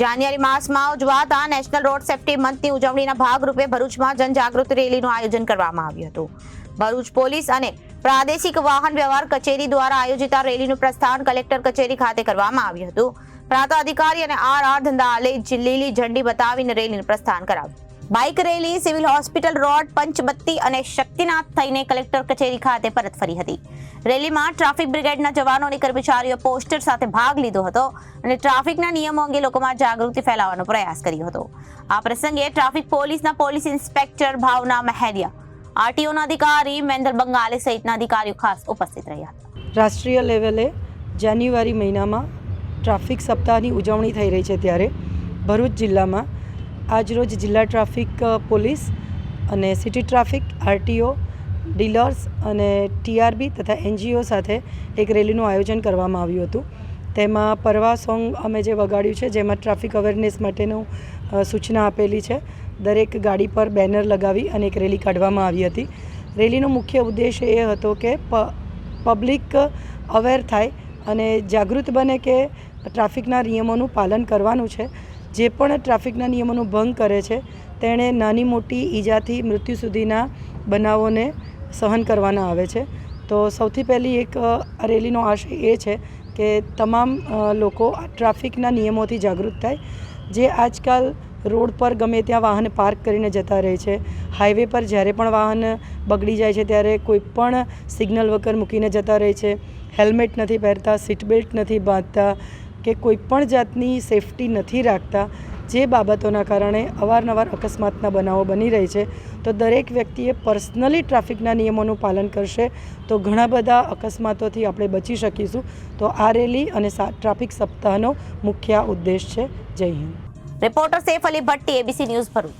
જાન્યુઆરી માસમાં ઉજવાતા national road safety મંથની ઉજવણીના ભાગરૂપે ભરૂચમાં જનજાગૃતિ રેલીનું આયોજન કરવામાં આવ્યું હતું. ભરૂચ પોલીસ અને પ્રાદેશિક વાહન વ્યવહાર કચેરી દ્વારા આયોજિત આ રેલીનું પ્રસ્થાન કલેક્ટર કચેરી ખાતે કરવામાં આવ્યું હતું. પ્રાંત અધિકારી અને આર આર ધંધાલે લીલી ઝંડી બતાવીને રેલીનું પ્રસ્થાન કરાવ્યું. Bike rally, civil hospital road, Panchbatti અને શક્તિનાથ થઈને કલેક્ટર કચેરી ખાતે પરત ફરી હતી. રેલીમાં ટ્રાફિક બ્રિગેડના જવાનો કર્મચારીઓ પોસ્ટર સાથે ભાગ લીધો હતો અને ટ્રાફિકના નિયમો અંગે લોકોમાં જાગૃતિ ફેલાવવાનો પ્રયાસ કર્યો હતો. આ પ્રસંગે ટ્રાફિક પોલીસના પોલીસ ઇન્સ્પેક્ટર ભાવના મહેરિયા, આરટીઓના અધિકારી મેન્દર બંગાલે સહિતના અધિકારીઓ ખાસ ઉપસ્થિત રહ્યા હતા. રાષ્ટ્રીય લેવલે જાન્યુઆરી મહિનામાં ટ્રાફિક સપ્તાહની ઉજવણી થઈ રહી છે ત્યારે ભરૂચ જિલ્લામાં આજરોજ જિલ્લા ટ્રાફિક પોલીસ અને સિટી ટ્રાફિક, આરટીઓ, ડીલર્સ અને ટીઆરબી તથા એનજીઓ સાથે એક રેલીનું આયોજન કરવામાં આવ્યું હતું. તેમાં પરવા સોંગ અમે જે વગાડ્યું છે, જેમાં ટ્રાફિક અવેરનેસ માટેનું સૂચના આપેલી છે, દરેક ગાડી પર બેનર લગાવી અને એક રેલી કાઢવામાં આવી હતી. રેલીનો મુખ્ય ઉદ્દેશ એ હતો કે પબ્લિક અવેર થાય અને જાગૃત બને કે ટ્રાફિકના નિયમોનું પાલન કરવાનું છે. જે પણ ટ્રાફિકના નિયમોનું ભંગ કરે છે, તેણે નાની મોટી ઈજાથી મૃત્યુ સુધીના બનાવોને સહન કરવાના આવે છે. તો સૌથી પહેલી એક રેલીનો આશય એ છે કે તમામ લોકો આ ટ્રાફિકના નિયમોથી જાગૃત થાય. જે આજકાલ રોડ પર ગમે ત્યાં વાહન પાર્ક કરીને જતા રહે છે, હાઈવે પર જ્યારે પણ વાહન બગડી જાય છે, ત્યારે કોઈ પણ સિગ્નલ વગર મૂકીને જતા રહે છે. હેલ્મેટ નથી પહેરતા, સીટ બેલ્ટ નથી બાંધતા કે કોઈ પણ જાતની સેફટી નથી રાખતા જે બાબતોના કારણે અવારનવાર અકસ્માતના બનાવો બની રહી છે, તો દરેક વ્યક્તિએ પર્સનલી ટ્રાફિકના નિયમોનું પાલન કરશે તો ઘણા બધા અકસ્માતોથી આપણે બચી શકીશું. તો આ રેલી અને ટ્રાફિક સપ્તાહનો મુખ્ય ઉદ્દેશ છે. જય Hind. Reporter Saif Ali Bhatti ABC news Bharuch.